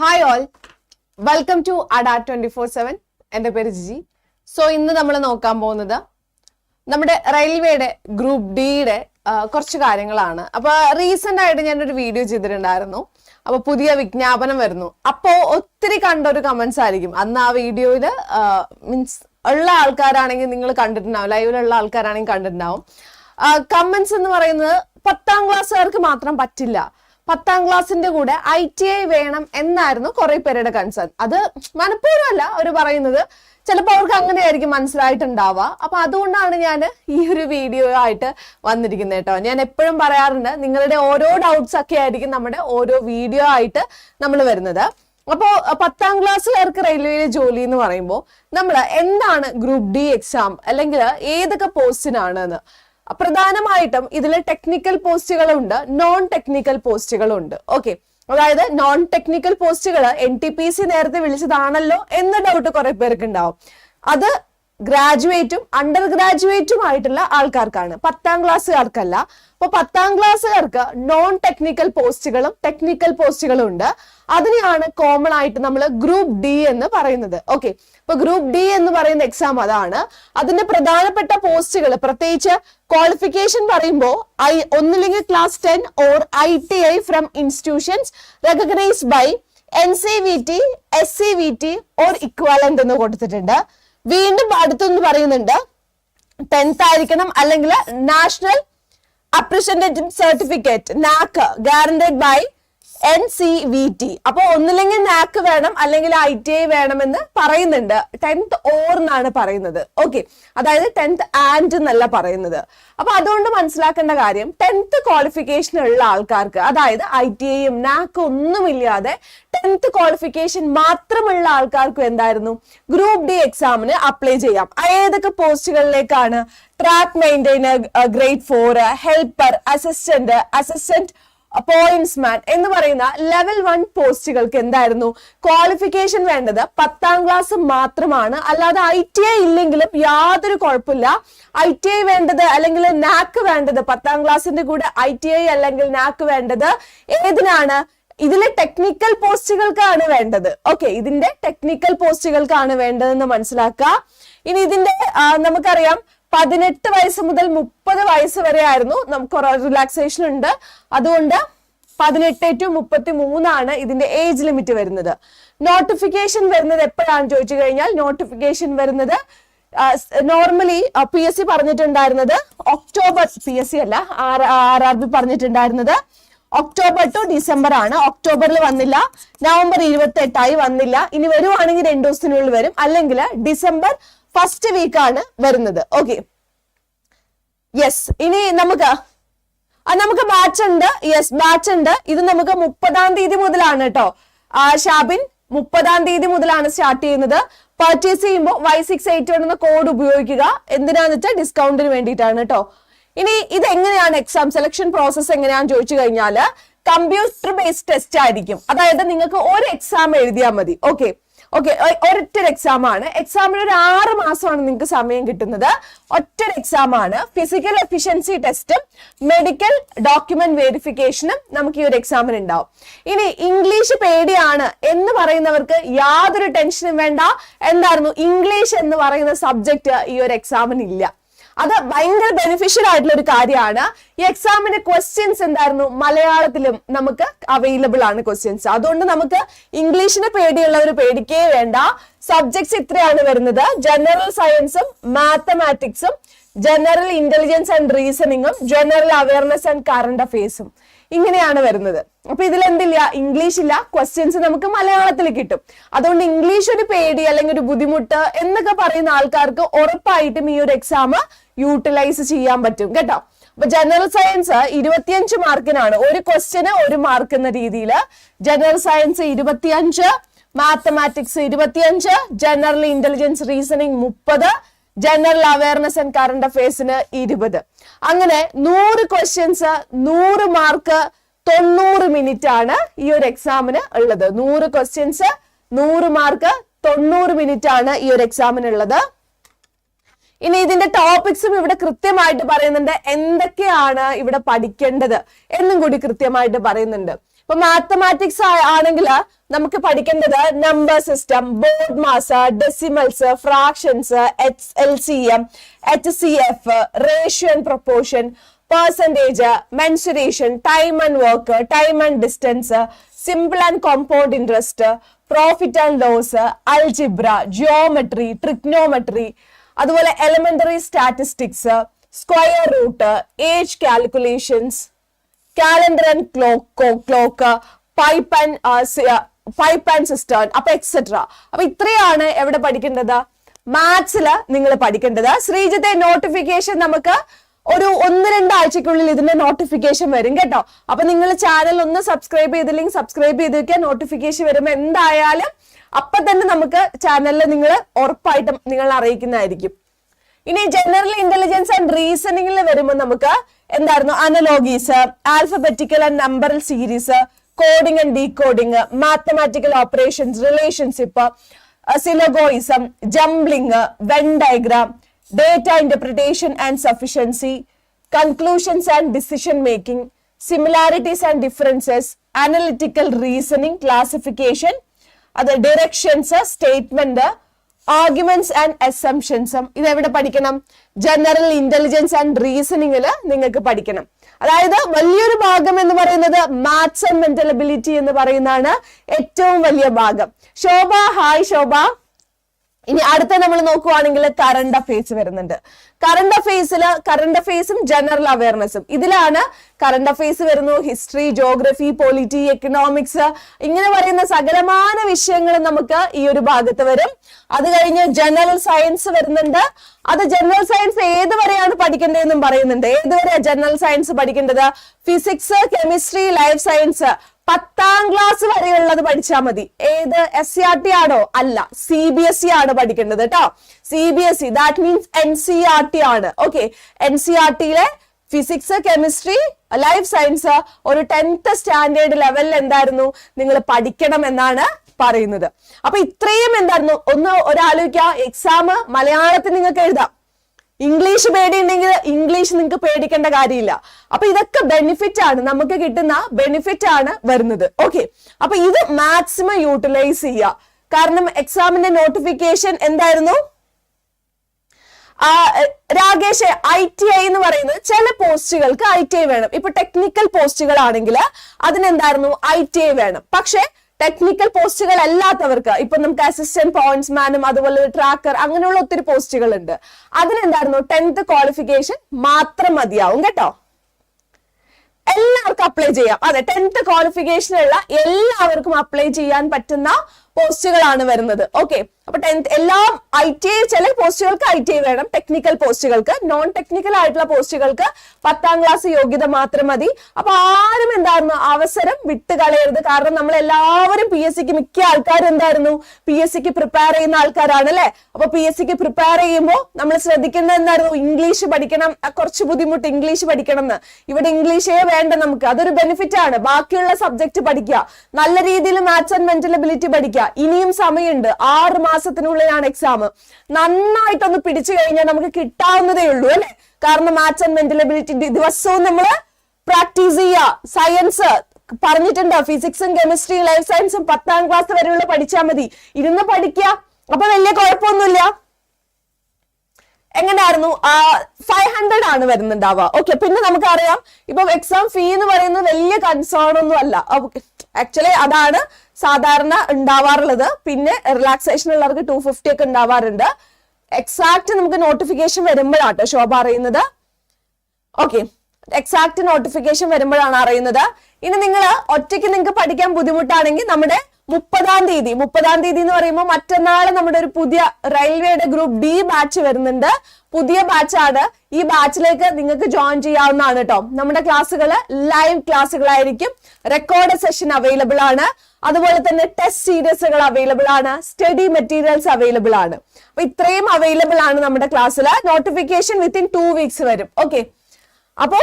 Hi all welcome to Adda twenty four seven എന്റെ പേര് Jiji. So ഇന്ന് നമ്മൾ നോക്കാൻ പോകുന്നത് നമ്മുടെ റെയിൽവേയുടെ ഗ്രൂപ്പ് ഡിയുടെ കുറച്ച് കാര്യങ്ങളാണ്. അപ്പൊ റീസെന്റ് ആയിട്ട് ഞാനൊരു വീഡിയോ ചെയ്തിട്ടുണ്ടായിരുന്നു. അപ്പൊ പുതിയ വിജ്ഞാപനം വരുന്നു. അപ്പോ ഒത്തിരി കണ്ട ഒരു കമന്റ്സ് ആയിരിക്കും. അന്ന് ആ വീഡിയോയിൽ മീൻസ് ഉള്ള ആൾക്കാരാണെങ്കിൽ നിങ്ങൾ കണ്ടിട്ടുണ്ടാവും. ലൈവിലുള്ള ആൾക്കാരാണെങ്കിൽ കണ്ടിട്ടുണ്ടാവും. കമന്റ്സ് എന്ന് പറയുന്നത് പത്താം ക്ലാസ്സുകാർക്ക് മാത്രം പറ്റില്ല. പത്താം ക്ലാസ്സിന്റെ കൂടെ ഐ ടി ഐ വേണം എന്നായിരുന്നു കുറെ പേരുടെ കൺസേൺ അത് മനഃപൂർവമല്ല അവർ പറയുന്നത്. ചിലപ്പോൾ അവർക്ക് അങ്ങനെയായിരിക്കും മനസ്സിലായിട്ടുണ്ടാവുക. അപ്പൊ അതുകൊണ്ടാണ് ഞാൻ ഈ ഒരു വീഡിയോ ആയിട്ട് വന്നിരിക്കുന്നത് കേട്ടോ. ഞാൻ എപ്പോഴും പറയാറുണ്ട് നിങ്ങളുടെ ഓരോ ഡൗട്ട്സ് ഒക്കെ ആയിരിക്കും നമ്മുടെ ഓരോ വീഡിയോ ആയിട്ട് നമ്മൾ വരുന്നത്. അപ്പോൾ പത്താം ക്ലാസ്സുകാർക്ക് റെയിൽവേയിലെ ജോലി എന്ന് പറയുമ്പോൾ നമ്മൾ എന്താണ് ഗ്രൂപ്പ് ഡി എക്സാം അല്ലെങ്കിൽ ഏതൊക്കെ പോസ്റ്റിനാണ് എന്ന്? പ്രധാനമായിട്ടും ഇതിൽ ടെക്നിക്കൽ പോസ്റ്റുകളുണ്ട് നോൺ ടെക്നിക്കൽ പോസ്റ്റുകളുണ്ട് ഓക്കെ അതായത് നോൺ ടെക്നിക്കൽ പോസ്റ്റുകൾ എൻ ടി പി സി നേരത്തെ വിളിച്ചതാണല്ലോ എന്ന ഡൗട്ട് കുറെ പേർക്ക് ഉണ്ടാവും അത് ഗ്രാജുവേറ്റും അണ്ടർ ഗ്രാജുവേറ്റും ആയിട്ടുള്ള ആൾക്കാർക്കാണ്. പത്താം ക്ലാസ്സുകാർക്കല്ല. അപ്പൊ പത്താം ക്ലാസ്സുകാർക്ക് നോൺ ടെക്നിക്കൽ പോസ്റ്റുകളും ടെക്നിക്കൽ പോസ്റ്റുകളും ഉണ്ട്. അതിനെയാണ് കോമൺ ആയിട്ട് നമ്മൾ ഗ്രൂപ്പ് ഡി എന്ന് പറയുന്നത്. ഓക്കെ ഇപ്പൊ ഗ്രൂപ്പ് ഡി എന്ന് പറയുന്ന എക്സാം അതാണ്. അതിന്റെ പ്രധാനപ്പെട്ട പോസ്റ്റുകൾ പ്രത്യേകിച്ച് ക്വാളിഫിക്കേഷൻ പറയുമ്പോൾ ഐ ഒന്നില്ലെങ്കിൽ class ten or I T I from institutions recognised by N C V T S C V T or equivalent എന്ന് കൊടുത്തിട്ടുണ്ട്. വീണ്ടും അടുത്തൊന്ന് പറയുന്നുണ്ട്. ടെൻത്ത് ആയിരിക്കണം അല്ലെങ്കിൽ national അപ്രസെന്റേറ്റീവ് certificate NAC guaranteed by N C V T അപ്പൊ ഒന്നില്ലെങ്കിൽ നാക്ക് വേണം അല്ലെങ്കിൽ ഐ ടി ഐ വേണമെന്ന് പറയുന്നുണ്ട്. ടെൻത്ത് ഓർ എന്നാണ് പറയുന്നത്. ഓക്കെ അതായത് ടെൻത്ത് ആൻഡ് എന്നല്ല പറയുന്നത്. അപ്പൊ അതുകൊണ്ട് മനസ്സിലാക്കേണ്ട കാര്യം ടെൻത്ത് ക്വാളിഫിക്കേഷൻ ഉള്ള ആൾക്കാർക്ക് അതായത് ഐ ടി ഐയും നാക്കും ഒന്നുമില്ലാതെ ടെൻത്ത് ക്വാളിഫിക്കേഷൻ മാത്രമുള്ള ആൾക്കാർക്കും എന്തായിരുന്നു? ഗ്രൂപ്പ് ഡി എക്സാമിന് അപ്ലൈ ചെയ്യാം. ഏതൊക്കെ പോസ്റ്റുകളിലേക്കാണ്? Track maintainer grade four helper assistant assistant pointsman എന്ന് പറയുന്ന ലെവൽ വൺ പോസ്റ്റുകൾക്ക് എന്തായിരുന്നു? ക്വാളിഫിക്കേഷൻ വേണ്ടത് പത്താം ക്ലാസ് മാത്രമാണ്. അല്ലാതെ ഐ ടി ഐ ഇല്ലെങ്കിലും യാതൊരു കുഴപ്പമില്ല. ഐ ടി ഐ വേണ്ടത് അല്ലെങ്കിൽ നാക്ക് വേണ്ടത് പത്താം ക്ലാസ്സിന്റെ കൂടെ ഐ ടി ഐ അല്ലെങ്കിൽ നാക്ക് വേണ്ടത് ഏതിനാണ്? ഇതിലെ ടെക്നിക്കൽ പോസ്റ്റുകൾക്കാണ് വേണ്ടത്. ഓക്കെ ഇതിന്റെ ടെക്നിക്കൽ പോസ്റ്റുകൾക്കാണ് വേണ്ടതെന്ന് മനസ്സിലാക്കുക. ഇനി ഇതിന്റെ നമുക്കറിയാം പതിനെട്ട് വയസ്സ് മുതൽ മുപ്പത് വയസ്സ് വരെ ആയിരുന്നു നമുക്ക് റിലാക്സേഷൻ ഉണ്ട്. അതുകൊണ്ട് പതിനെട്ട് ടു മുപ്പത്തി മൂന്നാണ് ഇതിന്റെ ഏജ് ലിമിറ്റ് വരുന്നത്. നോട്ടിഫിക്കേഷൻ വരുന്നത് എപ്പോഴാണ് ചോദിച്ചു കഴിഞ്ഞാൽ നോട്ടിഫിക്കേഷൻ വരുന്നത് നോർമലി പി എസ് സി പറഞ്ഞിട്ടുണ്ടായിരുന്നത് ഒക്ടോബർ പി എസ് സി അല്ല ആർ ആർ ആർ ബി പറഞ്ഞിട്ടുണ്ടായിരുന്നത് ഒക്ടോബർ ടു ഡിസംബർ ആണ്. ഒക്ടോബറിൽ വന്നില്ല. നവംബർ ഇരുപത്തി എട്ടായി വന്നില്ല. ഇനി വരുവാണെങ്കിൽ രണ്ടു ദിവസത്തിനുള്ളിൽ വരും. അല്ലെങ്കിൽ ഡിസംബർ ഫസ്റ്റ് വീക്കാണ് വരുന്നത്. ഓക്കെ യെസ് ഇനി നമുക്ക് നമുക്ക് ബാച്ച് ഉണ്ട്. യെസ് ബാച്ച് ഉണ്ട്. ഇത് നമുക്ക് മുപ്പതാം തീയതി മുതലാണ് കേട്ടോ ഷാബിൻ മുപ്പതാം തീയതി മുതലാണ് സ്റ്റാർട്ട് ചെയ്യുന്നത്. പർച്ചേസ് ചെയ്യുമ്പോൾ വൈ സിക്സ് എയ്റ്റ് വൺ എന്ന കോഡ് ഉപയോഗിക്കുക. എന്തിനാന്ന് വെച്ചാൽ ഡിസ്കൗണ്ടിന് വേണ്ടിയിട്ടാണ് കേട്ടോ ഇനി ഇത് എങ്ങനെയാണ് എക്സാം സെലക്ഷൻ പ്രോസസ് എങ്ങനെയാണെന്ന് ചോദിച്ചു കഴിഞ്ഞാൽ കമ്പ്യൂട്ടർ ബേസ്ഡ് ടെസ്റ്റ് ആയിരിക്കും. അതായത് നിങ്ങൾക്ക് ഒരു എക്സാം എഴുതിയാൽ മതി. ഓക്കെ ഓക്കെ ഒരൊറ്റ എക്സാം ആണ്. എക്സാമിന് ഒരു ആറ് മാസമാണ് നിങ്ങൾക്ക് സമയം കിട്ടുന്നത്. ഒറ്റ എക്സാം ആണ്. ഫിസിക്കൽ എഫിഷ്യൻസി ടെസ്റ്റും മെഡിക്കൽ ഡോക്യുമെന്റ് വെരിഫിക്കേഷനും നമുക്ക് ഈ ഒരു എക്സാമിന് ഉണ്ടാവും. ഇനി ഇംഗ്ലീഷ് പേടിയാണ് എന്ന് പറയുന്നവർക്ക് യാതൊരു ടെൻഷനും വേണ്ട. എന്തായിരുന്നു? ഇംഗ്ലീഷ് എന്ന് പറയുന്ന സബ്ജക്ട് ഈ ഒരു എക്സാമിന് ഇല്ല. അത് ഭയങ്കര ബെനിഫിഷ്യൽ ആയിട്ടുള്ള ഒരു കാര്യമാണ്. ഈ എക്സാമിന്റെ ക്വസ്റ്റ്യൻസ് എന്തായിരുന്നു? മലയാളത്തിലും നമുക്ക് അവൈലബിൾ ആണ് ക്വസ്റ്റ്യൻസ് അതുകൊണ്ട് നമുക്ക് ഇംഗ്ലീഷിന് പേടിയുള്ളവർ പേടിക്കേ വേണ്ട. സബ്ജക്ട്സ് ഇത്രയാണ് വരുന്നത്. ജനറൽ സയൻസും മാത്തമാറ്റിക്സും ജനറൽ ഇന്റലിജൻസ് ആൻഡ് റീസണിങ്ങും ജനറൽ അവയർനെസ് ആൻഡ് കറണ്ട് അഫയേഴ്സും ഇങ്ങനെയാണ് വരുന്നത്. അപ്പൊ ഇതിൽ എന്തില്ല ഇംഗ്ലീഷ് ഇല്ല ക്വസ്റ്റ്യൻസ് നമുക്ക് മലയാളത്തിൽ കിട്ടും. അതുകൊണ്ട് ഇംഗ്ലീഷ് ഒരു പേടി അല്ലെങ്കിൽ ഒരു ബുദ്ധിമുട്ട് എന്നൊക്കെ പറയുന്ന ആൾക്കാർക്ക് ഉറപ്പായിട്ടും ഈ ഒരു എക്സാം യൂട്ടിലൈസ് ചെയ്യാൻ പറ്റും. കേട്ടോ? അപ്പൊ ജനറൽ സയൻസ് ഇരുപത്തിയഞ്ച് മാർക്കിനാണ്. ഒരു ക്വസ്റ്റ്യന് ഒരു മാർക്ക് എന്ന രീതിയിൽ ജനറൽ സയൻസ് ഇരുപത്തിയഞ്ച് മാത്തമാറ്റിക്സ് ഇരുപത്തിയഞ്ച് ജനറൽ ഇന്റലിജൻസ് റീസണിങ് മുപ്പത് ജനറൽ അവയർനെസ് ആൻഡ് കറണ്ട് അഫയേഴ്സിന് ഇരുപത്. അങ്ങനെ നൂറ് ക്വസ്റ്റ്യൻസ് നൂറ് മാർക്ക് തൊണ്ണൂറ് മിനിറ്റ് ആണ് ഈ ഒരു എക്സാമിന് ഉള്ളത്. നൂറ് ക്വസ്റ്റ്യൻസ് നൂറ് മാർക്ക് തൊണ്ണൂറ് മിനിറ്റ് ആണ് ഈ ഒരു എക്സാമിന് ഉള്ളത്. ഇനി ഇതിന്റെ ടോപ്പിക്സും ഇവിടെ കൃത്യമായിട്ട് പറയുന്നുണ്ട്. എന്തൊക്കെയാണ് ഇവിടെ പഠിക്കേണ്ടത് എന്നും കൂടി കൃത്യമായിട്ട് പറയുന്നുണ്ട്. ഇപ്പൊ മാത്തമാറ്റിക്സ് ആണെങ്കിൽ നമുക്ക് പഠിക്കേണ്ടത് number system BODMAS decimals fractions H L C M H C F ratio and proportion percentage mensuration time and work time and distance simple and compound interest profit and loss algebra geometry trigonometry അതുപോലെ elementary statistics square root age calculations calendar and clock clock pipe and pipe and cistern അപ്പൊ etcetera അപ്പൊ ഇത്രയാണ് എവിടെ പഠിക്കേണ്ടത്? മാത്സിൽ നിങ്ങൾ പഠിക്കേണ്ടത്. ശ്രീജിത്തെ notification നമുക്ക് ഒരു ഒന്ന് രണ്ടാഴ്ചക്കുള്ളിൽ ഇതിന്റെ നോട്ടിഫിക്കേഷൻ വരും കേട്ടോ. അപ്പൊ നിങ്ങൾ ചാനൽ ഒന്ന് സബ്സ്ക്രൈബ് ചെയ്തില്ലെങ്കിൽ സബ്സ്ക്രൈബ് ചെയ്ത് വെക്കുക നോട്ടിഫിക്കേഷൻ വരുമ്പോൾ എന്തായാലും അപ്പൊ തന്നെ നമുക്ക് ചാനലിൽ നിങ്ങൾ ഉറപ്പായിട്ടും നിങ്ങൾ അറിയിക്കുന്നതായിരിക്കും. ഇനി ജനറൽ ഇന്റലിജൻസ് ആൻഡ് റീസണിംഗിൽ വരുമ്പോൾ നമുക്ക് എന്തായിരുന്നു? Analogies alphabetical and numeral series coding and decoding mathematical operations relationship syllogism jumbling Venn diagram data interpretation and sufficiency conclusions and decision making similarities and differences analytical reasoning classification അത് directions statement arguments and അസംഷൻസും ഇതെവിടെ പഠിക്കണം? General intelligence and റീസണിംഗിൽ നിങ്ങൾക്ക് പഠിക്കണം. അതായത് വലിയൊരു ഭാഗം എന്ന് പറയുന്നത് മാത്സ് ആൻഡ് മെന്റൽ അബിലിറ്റി എന്ന് പറയുന്നതാണ് ഏറ്റവും വലിയ ഭാഗം. ശോഭ ഹായ് ശോഭ. ഇനി അടുത്ത നമ്മൾ നോക്കുവാണെങ്കിൽ കറണ്ട് അഫയേഴ്സ് വരുന്നുണ്ട്. കറണ്ട് അഫയേഴ്സിൽ കറണ്ട് അഫയേഴ്സും ജനറൽ അവയർനെസ്സും ഇതിലാണ് കറണ്ട് അഫയേഴ്സ് വരുന്നു ഹിസ്റ്ററി ജോഗ്രഫി പോളിറ്റി എക്കണോമിക്സ് ഇങ്ങനെ പറയുന്ന സകലമായ വിഷയങ്ങൾ നമുക്ക് ഈ ഒരു ഭാഗത്ത് വരും. അത് കഴിഞ്ഞ് ജനറൽ സയൻസ് വരുന്നുണ്ട്. അത് ജനറൽ സയൻസ് ഏത് വരെയാണ് പഠിക്കേണ്ടതെന്നും പറയുന്നുണ്ട്. ഏതുവരെയാണ് ജനറൽ സയൻസ് പഠിക്കേണ്ടത്? ഫിസിക്സ് കെമിസ്ട്രി ലൈഫ് സയൻസ് പത്താം ക്ലാസ് വരെയുള്ളത് പഠിച്ചാൽ മതി. ഏത് എസ് സി ആർ ടി ആണോ? അല്ല സി ബി എസ് ഇ ആണ് പഠിക്കേണ്ടത് കേട്ടോ C B S E that means N C E R T. Okay N C R ടിയിലെ physics chemistry life science ഒരു ടെൻത്ത് സ്റ്റാൻഡേർഡ് ലെവലിൽ എന്തായിരുന്നു? നിങ്ങൾ പഠിക്കണം എന്നാണ് പറയുന്നത്. അപ്പൊ ഇത്രയും എന്തായിരുന്നു? ഒന്ന് ഒരാലോചിക്കുക എക്സാം മലയാളത്തിൽ നിങ്ങൾക്ക് എഴുതാം. ഇംഗ്ലീഷ് പേടിയുണ്ടെങ്കിൽ ഇംഗ്ലീഷ് നിങ്ങൾക്ക് പേടിക്കേണ്ട കാര്യമില്ല. അപ്പൊ ഇതൊക്കെ ബെനിഫിറ്റ് ആണ്. നമുക്ക് കിട്ടുന്ന ബെനിഫിറ്റ് ആണ് വരുന്നത്. ഓക്കെ അപ്പൊ ഇത് മാക്സിമം യൂട്ടിലൈസ് ചെയ്യുക. കാരണം എക്സാമിന്റെ നോട്ടിഫിക്കേഷൻ എന്തായിരുന്നു? രാകേഷ് ഐ ടി ഐ എന്ന് പറയുന്നത് ചില പോസ്റ്റുകൾക്ക് ഐ ടി ഐ വേണം. ഇപ്പൊ ടെക്നിക്കൽ പോസ്റ്റുകൾ ആണെങ്കിൽ അതിനെന്തായിരുന്നു? ഐ ടി ഐ വേണം. പക്ഷെ ടെക്നിക്കൽ പോസ്റ്റുകൾ അല്ലാത്തവർക്ക് ഇപ്പൊ നമുക്ക് അസിസ്റ്റന്റ് പോയിന്റ്സ്മാനും അതുപോലെ ട്രാക്കർ അങ്ങനെയുള്ള ഒത്തിരി പോസ്റ്റുകൾ ഉണ്ട്. അതിനെന്തായിരുന്നു? ടെൻത്ത് ക്വാളിഫിക്കേഷൻ മാത്രം മതിയാവും കേട്ടോ. എല്ലാവർക്കും അപ്ലൈ ചെയ്യാം. അതെ ടെൻത്ത് ക്വാളിഫിക്കേഷനുള്ള എല്ലാവർക്കും അപ്ലൈ ചെയ്യാൻ പറ്റുന്ന പോസ്റ്റുകളാണ് വരുന്നത്. ഓക്കെ അപ്പൊ ടെൻത്ത് എല്ലാം ഐ ടി ഐ ചില പോസ്റ്റുകൾക്ക് ഐ ടി ഐ വേണം. ടെക്നിക്കൽ പോസ്റ്റുകൾക്ക് നോൺ ടെക്നിക്കൽ ആയിട്ടുള്ള പോസ്റ്റുകൾക്ക് പത്താം ക്ലാസ് യോഗ്യത മാത്രം മതി. അപ്പൊ ആരും എന്തായിരുന്നു? അവസരം വിട്ടുകളയരുത് കാരണം നമ്മൾ എല്ലാവരും പി എസ് സിക്ക് മിക്ക ആൾക്കാരും എന്തായിരുന്നു പി എസ് സിക്ക് പ്രിപ്പയർ ചെയ്യുന്ന ആൾക്കാരാണ് അല്ലെ? അപ്പൊ പി എസ് സിക്ക് പ്രിപ്പയർ ചെയ്യുമ്പോൾ നമ്മൾ ശ്രദ്ധിക്കേണ്ടത് എന്തായിരുന്നു? ഇംഗ്ലീഷ് പഠിക്കണം. കുറച്ച് ബുദ്ധിമുട്ട് ഇംഗ്ലീഷ് പഠിക്കണം എന്ന് ഇവിടെ ഇംഗ്ലീഷേ വേണ്ട നമുക്ക്. അതൊരു ബെനിഫിറ്റ് ആണ്. ബാക്കിയുള്ള സബ്ജക്ട് പഠിക്കുക. നല്ല രീതിയിൽ മാത്സ് ആൻഡ് മെന്റൽ എബിലിറ്റി പഠിക്കുക. ഇനിയും സമയമുണ്ട്. ആറ് മാസത്തിനുള്ളിലാണ് എക്സാം നന്നായിട്ടൊന്ന് പിടിച്ചു കഴിഞ്ഞാൽ നമുക്ക് കിട്ടാവുന്നതേ ഉള്ളൂ അല്ലെ? കാരണം മാത്സ് ആൻഡ് മെന്റൽ എബിലിറ്റി ദിവസവും നമ്മൾ പ്രാക്ടീസ് ചെയ്യുക. സയൻസ് പറഞ്ഞിട്ടുണ്ട്. ഫിസിക്സും കെമിസ്ട്രിയും ലൈഫ് സയൻസും പത്താം ക്ലാസ് വരെയുള്ള പഠിച്ചാൽ മതി. ഇരുന്ന് പഠിക്കുക അപ്പൊ വലിയ കുഴപ്പമൊന്നുമില്ല. എങ്ങനെയായിരുന്നു? ഫൈവ് ഹൺഡ്രഡ് ആണ് വരുന്നുണ്ടാവുക. ഓക്കെ പിന്നെ നമുക്കറിയാം. ഇപ്പൊ എക്സാം ഫീ എന്ന് പറയുന്നത് വലിയ കൺസേൺ ഒന്നും അല്ല. ആക്ച്വലി അതാണ് സാധാരണ ഉണ്ടാവാറുള്ളത്. പിന്നെ റിലാക്സേഷൻ ഉള്ളവർക്ക് ടു ഫിഫ്റ്റി ഒക്കെ ഉണ്ടാവാറുണ്ട്. എക്സാക്ട് നമുക്ക് നോട്ടിഫിക്കേഷൻ വരുമ്പോഴാട്ടോ ശോഭ അറിയുന്നത്. ഓക്കെ എക്സാക്ട് നോട്ടിഫിക്കേഷൻ വരുമ്പോഴാണ് അറിയുന്നത്. ഇനി നിങ്ങൾ ഒറ്റയ്ക്ക് നിങ്ങൾക്ക് പഠിക്കാൻ ബുദ്ധിമുട്ടാണെങ്കിൽ നമ്മുടെ മുപ്പതാം തീയതി. മുപ്പതാം തീയതി എന്ന് പറയുമ്പോൾ മറ്റന്നാൾ നമ്മുടെ ഒരു പുതിയ റെയിൽവേയുടെ ഗ്രൂപ്പ് ഡി ബാച്ച് വരുന്നുണ്ട്. പുതിയ ബാച്ചാണ്. ഈ ബാച്ചിലേക്ക് നിങ്ങൾക്ക് ജോയിൻ ചെയ്യാവുന്നതാണ് കേട്ടോ നമ്മുടെ ക്ലാസ്സുകൾ ലൈവ് ക്ലാസ്സുകളായിരിക്കും. റെക്കോർഡ് സെഷൻ അവൈലബിൾ ആണ്. അതുപോലെ തന്നെ ടെസ്റ്റ് സീരീസുകൾ അവൈലബിൾ ആണ്. സ്റ്റഡി മെറ്റീരിയൽസ് അവൈലബിൾ ആണ്. അപ്പൊ ഇത്രയും അവൈലബിൾ ആണ് നമ്മുടെ ക്ലാസ്സിൽ നോട്ടിഫിക്കേഷൻ വിത്തിൻ ടു വീക്സ് വരും. ഓക്കെ അപ്പോ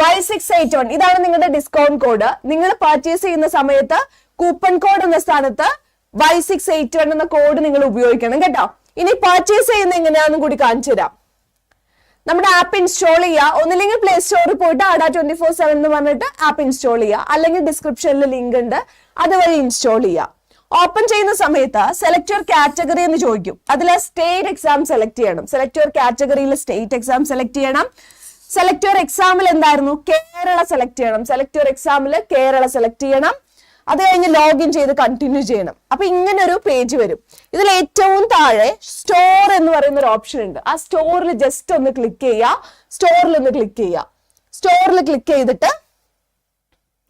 വൈ സിക്സ് എയ്റ്റ് വൺ ഇതാണ് നിങ്ങളുടെ ഡിസ്കൗണ്ട് കോഡ് നിങ്ങൾ പർച്ചേസ് ചെയ്യുന്ന സമയത്ത് കൂപ്പൺ കോഡ് എന്ന സ്ഥാനത്ത് വൈ സിക്സ് എയ്റ്റ് വൺ എന്ന കോഡ് നിങ്ങൾ ഉപയോഗിക്കണം കേട്ടോ. ഇനി പർച്ചേസ് ചെയ്യുന്ന എങ്ങനെയാണെന്നും കൂടി കാണിച്ചു തരാം. നമ്മുടെ ആപ്പ് ഇൻസ്റ്റാൾ ചെയ്യുക. ഒന്നില്ലെങ്കിൽ പ്ലേ സ്റ്റോറിൽ പോയിട്ട് ആഡ ട്വന്റി ഫോർ സെവൻ എന്ന് പറഞ്ഞിട്ട് ആപ്പ് ഇൻസ്റ്റാൾ ചെയ്യുക. അല്ലെങ്കിൽ ഡിസ്ക്രിപ്ഷനിൽ ലിങ്ക് ഉണ്ട്. അതുവഴി ഇൻസ്റ്റാൾ ചെയ്യുക. ഓപ്പൺ ചെയ്യുന്ന സമയത്ത് സെലക്ട് യുവർ കാറ്റഗറി എന്ന് ചോദിക്കും. അതിൽ സ്റ്റേറ്റ് എക്സാം സെലക്ട് ചെയ്യണം. സെലക്ട് യുവർ കാറ്റഗറിയിൽ സ്റ്റേറ്റ് എക്സാം സെലക്ട് ചെയ്യണം. സെലക്ട് യുവർ എക്സാമിൽ എന്തായിരുന്നു? കേരള സെലക്ട് ചെയ്യണം. സെലക്ട് യുവർ എക്സാമിൽ കേരള സെലക്ട് ചെയ്യണം. അത് കഴിഞ്ഞ് ലോഗിൻ ചെയ്ത് കണ്ടിന്യൂ ചെയ്യണം. അപ്പൊ ഇങ്ങനെ ഒരു പേജ് വരും. ഇതിൽ ഏറ്റവും താഴെ സ്റ്റോർ എന്ന് പറയുന്ന ഒരു ഓപ്ഷൻ ഉണ്ട്. ആ സ്റ്റോറിൽ ജസ്റ്റ് ഒന്ന് ക്ലിക്ക് ചെയ്യുക. സ്റ്റോറിൽ ഒന്ന് ക്ലിക്ക് ചെയ്യുക. സ്റ്റോറിൽ ക്ലിക്ക് ചെയ്തിട്ട്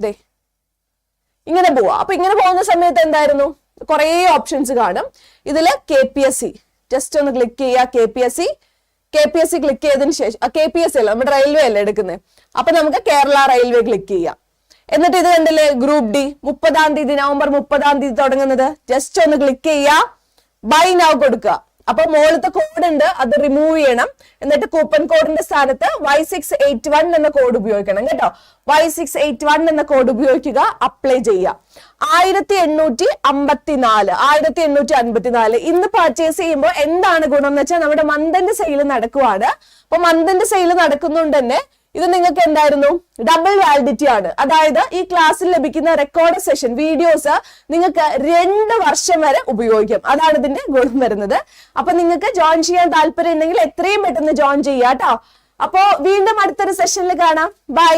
ദേ ഇങ്ങനെ പോവാ അപ്പൊ ഇങ്ങനെ പോകുന്ന സമയത്ത് എന്തായിരുന്നു? കുറേ ഓപ്ഷൻസ് കാണും. ഇതിൽ K P S C just ഒന്ന് ക്ലിക്ക് ചെയ്യുക K P S C K P S C click ചെയ്തതിന് ശേഷം കെ പി എസ് സി അല്ല നമ്മുടെ റെയിൽവേ അല്ലേ എടുക്കുന്നത് അപ്പൊ നമുക്ക് കേരള റെയിൽവേ ക്ലിക്ക് ചെയ്യാം. എന്നിട്ട് ഇത് കണ്ടല്ലേ? Group D. മുപ്പതാം തീയതി നവംബർ മുപ്പതാം തീയതി തുടങ്ങുന്നത്. ജസ്റ്റ് ഒന്ന് ക്ലിക്ക് ചെയ്യുക. ബൈ നൗ കൊടുക്കുക. അപ്പൊ മുകളിലത്തെ കോഡ് ഉണ്ട്. അത് റിമൂവ് ചെയ്യണം. എന്നിട്ട് കൂപ്പൺ കോഡിന്റെ സ്ഥാനത്ത് വൈ സിക്സ് എയ്റ്റ് വൺ എന്ന കോഡ് ഉപയോഗിക്കണം കേട്ടോ. വൈ സിക്സ് എയ്റ്റ് വൺ എന്ന കോഡ് ഉപയോഗിക്കുക. അപ്ലൈ ചെയ്യുക. ആയിരത്തി എണ്ണൂറ്റി അമ്പത്തിനാല് ആയിരത്തി എണ്ണൂറ്റി അൻപത്തിനാല് ഇന്ന് പർച്ചേസ് ചെയ്യുമ്പോൾ എന്താണ് ഗുണം എന്ന് വെച്ചാൽ നമ്മുടെ മന്തിന്റെ സെയിൽ നടക്കുവാണ്. അപ്പൊ മന്തിന്റെ സെയിൽ നടക്കുന്നുണ്ട് തന്നെ ഇത് നിങ്ങൾക്ക് എന്തായിരുന്നു? ഡബിൾ വാലിഡിറ്റി ആണ്. അതായത് ഈ ക്ലാസ്സിൽ ലഭിക്കുന്ന റെക്കോർഡ് സെഷൻ വീഡിയോസ് നിങ്ങൾക്ക് രണ്ട് വർഷം വരെ ഉപയോഗിക്കാം. അതാണ് ഇതിന്റെ ഗുണം വരുന്നത്. അപ്പൊ നിങ്ങൾക്ക് ജോയിൻ ചെയ്യാൻ താല്പര്യം ഉണ്ടെങ്കിൽ എത്രയും പെട്ടെന്ന് ജോയിൻ ചെയ്യാം കേട്ടോ. അപ്പോ വീണ്ടും അടുത്തൊരു സെഷനിൽ കാണാം. ബൈ